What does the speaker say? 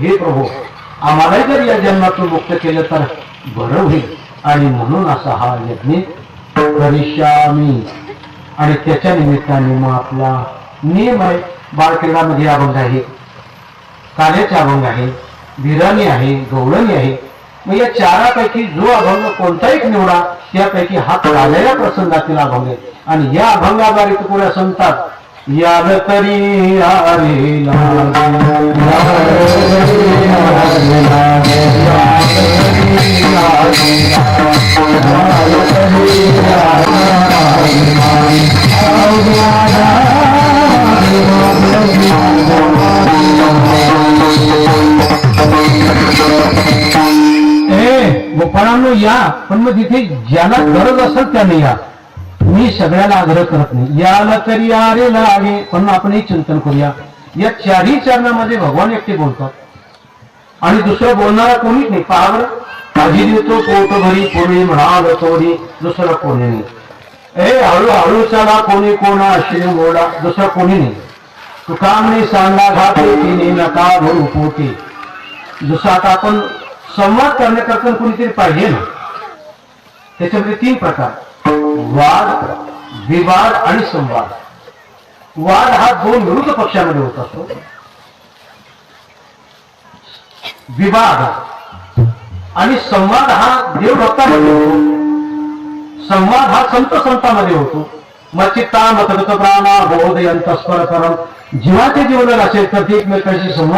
हे प्रभू आम्हालाही जर या जन्मातून मुक्त केलं तर बरं होईल. आणि म्हणून असा हा यज्ञ करिष्यामी आणि त्याच्या निमित्ताने मग आपला नियम आहे बाळक्रीडामध्ये अभंग आहे कार्याचे अभंग आहे बिराणी आहे गौरणी आहे. मग या चारापैकी जो अभंग कोणताही निवडा त्यापैकी हा काल्या प्रसंगातील अभंग आहे. आणि या अभंगाद्वारे तुकोड्या संतात याद तरी आरे ए गोपाळांनो या पण मग तिथे ज्याला गरज असेल त्याने या. मी सगळ्याला आग्रह करत नाही. याला तरी अरे लागे पण आपण एक चिंतन करूया. या चारही चरणामध्ये भगवान एकटे बोलतात. आणि दुसरं बोलणारा कोणीच नाही. पावर भाजी देतो पोट भरी कोणी म्हणाल तोरी दुसरं कोणी नाही. ए हळूहळू चला कोणी कोणा अशी बोला दुसरं कोणी नाही. तुकामने सांगा घाते तिने नका भरू पोटी. जसं आता आपण संवाद करण्याकरता कोणीतरी पाहिजे ना. त्याच्यामध्ये तीन प्रकार. वाद विवाद आणि संवाद. वाद हा दोन विरुद्ध पक्षामध्ये होत असतो. विवाद आणि संवाद हा देवभक्तामध्ये होतो. संवाद हा संत संतामध्ये होतो. मचित्ता मतगत प्राणा बोध यंतस्पर करम जीवाचे जीवन असेल तर ते एकमेकांशी संवाद